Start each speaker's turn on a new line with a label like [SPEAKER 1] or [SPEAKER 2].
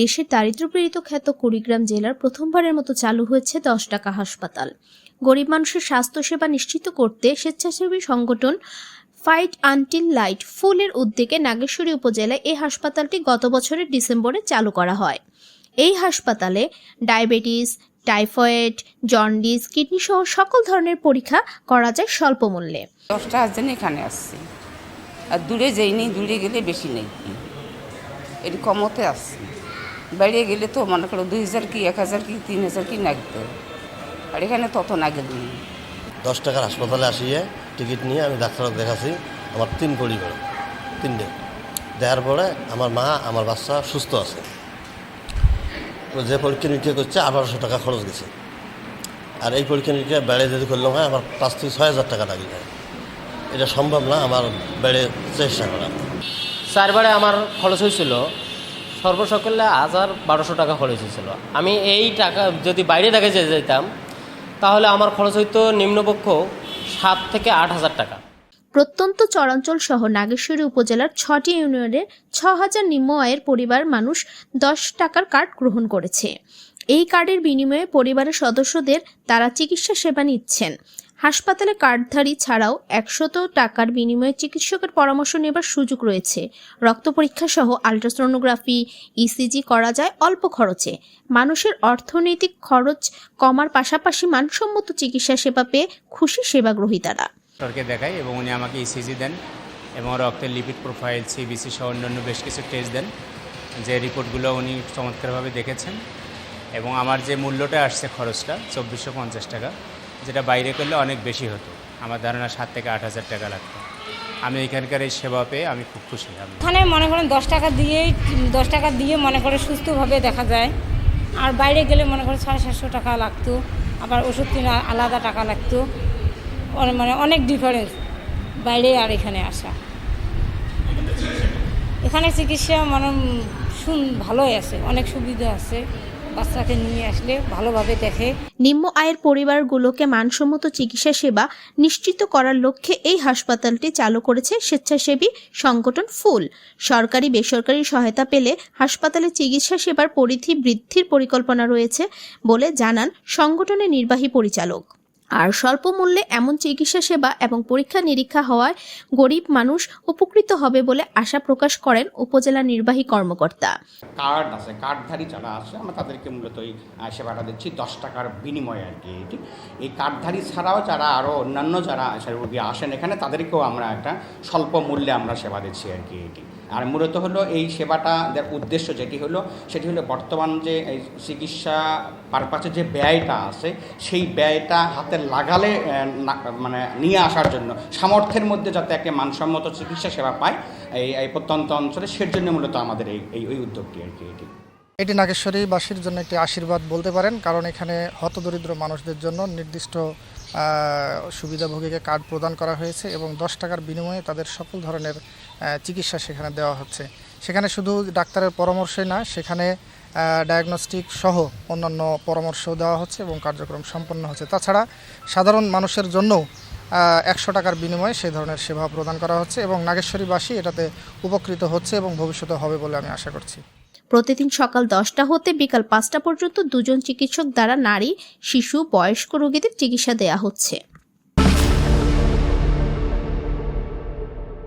[SPEAKER 1] দেশের দারিদ্র্যপীড়িত খ্যাত কুড়িগ্রাম জেলার প্রথমবারের মতো চালু হয়েছে দশ টাকা হাসপাতাল। গরিব মানুষের স্বাস্থ্যসেবা নিশ্চিত করতে স্বেচ্ছাসেবী সংগঠন ফাইট আনটিল লাইট ফুলের উদ্যোগে নাগেশ্বরী উপজেলায় এই হাসপাতালটি গত বছরের ডিসেম্বরে চালু করা হয়। এই হাসপাতালে ডায়াবেটিস, টাইফয়েড, জন্ডিস, কিডনি সহ সকল ধরনের পরীক্ষা করা যায় স্বল্প মূল্যে।
[SPEAKER 2] দশটা আজ এখানে আসছি। আর দূরে যাইনি দূরে গেলে বেশি নেই। এটি কমতে আসছি। বাইরে গেলে তো মনে করো দুই হাজার কি এক হাজার কি তিন হাজার কি লাগতো আর এখানে তত না। গেলি
[SPEAKER 3] দশ টাকার হাসপাতালে আসিয়ে টিকিট নিয়ে আমি ডাক্তার দেখাচ্ছি আমার তিন পরিবার তিনটে। দেওয়ার পরে আমার মা আমার বাচ্চা সুস্থ আছে। তো যে পরীক্ষা নিরীক্ষা করছে আঠারোশো টাকা খরচ গেছে। আর এই পরীক্ষা নিরীক্ষা বেড়ে যদি করলাম হয় আমার পাঁচ থেকে ছয় হাজার টাকা লাগবে এটা সম্ভব না আমার বেড়ে চেষ্টা করা।
[SPEAKER 4] চারবারে আমার খরচ হয়েছিল সর্বসকলে হাজার বারোশো টাকা খরচ হয়েছিল। আমি এই টাকা যদি বাইরে থেকে যেতে যেতাম, তাহলে আমার খরচ হইতো নিম্নপক্ষ সাত থেকে আট হাজার টাকা।
[SPEAKER 1] প্রত্যন্ত চরাঞ্চল সহ নাগেশ্বরী উপজেলার ছটি ইউনিয়নের ছ হাজার নিম্ন আয়ের পরিবার মানুষ দশ টাকার কার্ড গ্রহণ করেছে। এই কার্ডের বিনিময়ে পরিবারের সদস্যদের তারা চিকিৎসা সেবা নিচ্ছেন। হাসপাতালে কার্ডধারী ছাড়াও একশত টাকার বিনিময়ে চিকিৎসকের পরামর্শ নেবার সুযোগ রয়েছে। রক্ত পরীক্ষা সহ আল্ট্রাসোনোগ্রাফি ইসিজি করা যায় অল্প খরচে। মানুষের অর্থনৈতিক খরচ কমার পাশাপাশি মানসম্মত চিকিৎসা সেবা পেয়ে খুশি সেবাগ্রহীতারা।
[SPEAKER 5] ডক্টরকে দেখাই এবং উনি আমাকে ইসিজি দেন এবং রক্তের লিপিড প্রোফাইল সিবিসি সহ অন্যান্য বেশ কিছু টেস্ট দেন। যে রিপোর্টগুলো উনি চমৎকারভাবে দেখেছেন এবং আমার যে মূল্যটা আসছে খরচটা, চব্বিশশো পঞ্চাশ টাকা। যেটা বাইরে করলে অনেক বেশি হতো। আমার ধারণা সাত থেকে আট হাজার টাকা লাগতো। আমি এখানকার এই সেবা পেয়ে আমি খুব খুশি
[SPEAKER 6] এখানে মনে করেন দশ টাকা দিয়েই, দশ টাকা দিয়ে মনে করে সুস্থভাবে দেখা যায়। আর বাইরে গেলে মনে করে সাড়ে সাতশো টাকা লাগতো। আবার ওষুধ কিনে আলাদা টাকা লাগতো। মানে অনেক ডিফারেন্স বাইরে আর এখানে আসা। এখানে চিকিৎসা মানে শুন ভালোই আছে, অনেক সুবিধা আছে। বাচ্চাকে নিয়ে আসলে ভালোভাবে দেখে।
[SPEAKER 1] নিম্ন আয়ের পরিবারগুলোকে মানসম্মত চিকিৎসা সেবা নিশ্চিত করার লক্ষ্যে এই হাসপাতালটি চালু করেছে স্বেচ্ছাসেবী সংগঠন ফুল। সরকারি, বেসরকারি সহায়তা পেলে হাসপাতালে চিকিৎসা সেবার পরিধি বৃদ্ধির পরিকল্পনা রয়েছে বলে জানান সংগঠনের নির্বাহী পরিচালক। আর স্বল্প মূল্যে এমন চিকিৎসা সেবা এবং পরীক্ষা নিরীক্ষা হওয়ায় গরিব মানুষ উপকৃত হবে বলে আশা প্রকাশ করেন উপজেলা নির্বাহী কর্মকর্তা।
[SPEAKER 7] কার্ড আছে, কার্ডধারী যারা আছে, আমরা তাদেরকে মূলত এই সেবাটা দিচ্ছি, দশ টাকার বিনিময়ে আর কি এটি এই কার্ডধারী ছাড়াও যারা আরও অন্যান্য যারা রোগী আসেন এখানে, তাদেরকেও আমরা একটা স্বল্প মূল্যে আমরা সেবা দিচ্ছি আর কি এটি আর মূলত হলো এই সেবাটা যার উদ্দেশ্য যেটি হলো, সেটি হলো বর্তমান যে এই চিকিৎসা পারপাসে যে ব্যয়টা আছে, সেই ব্যয়টা হাতে লাগালে মানে নিয়ে আসার জন্য, সামর্থ্যের মধ্যে যাতে একটা মানসম্মত চিকিৎসা সেবা পায়, এই প্রত্যন্ত অঞ্চলে সের জন্য মূলত আমাদের এই এই উদ্যোগটি আর কি এটি।
[SPEAKER 8] এটি নাগেশ্বরীবাসীর জন্য একটি আশীর্বাদ বলতে পারেন, কারণ এখানে হতদরিদ্র মানুষদের জন্য নির্দিষ্ট সুবিধাভোগীকে কার্ড প্রদান করা হয়েছে এবং দশ টাকার বিনিময়ে তাদের সকল ধরনের চিকিৎসা সেখানে দেওয়া হচ্ছে। সেখানে শুধু ডাক্তারের পরামর্শই না, সেখানে ডায়াগনস্টিক সহ অন্যান্য পরামর্শ দেওয়া হচ্ছে এবং কার্যক্রম সম্পন্ন হচ্ছে। তাছাড়া সাধারণ মানুষের জন্যও একশো টাকার বিনিময়ে সেই ধরনের সেবা প্রদান করা হচ্ছে এবং নাগেশ্বরীবাসী এটাতে উপকৃত হচ্ছে এবং ভবিষ্যতে হবে বলে আমি আশা করছি।
[SPEAKER 1] প্রতিদিন সকাল দশটা হতে বিকাল পাঁচটা পর্যন্ত দুজন চিকিৎসক দ্বারা নারী, শিশু, বয়স্ক রোগীদের চিকিৎসা দেয়া হচ্ছে।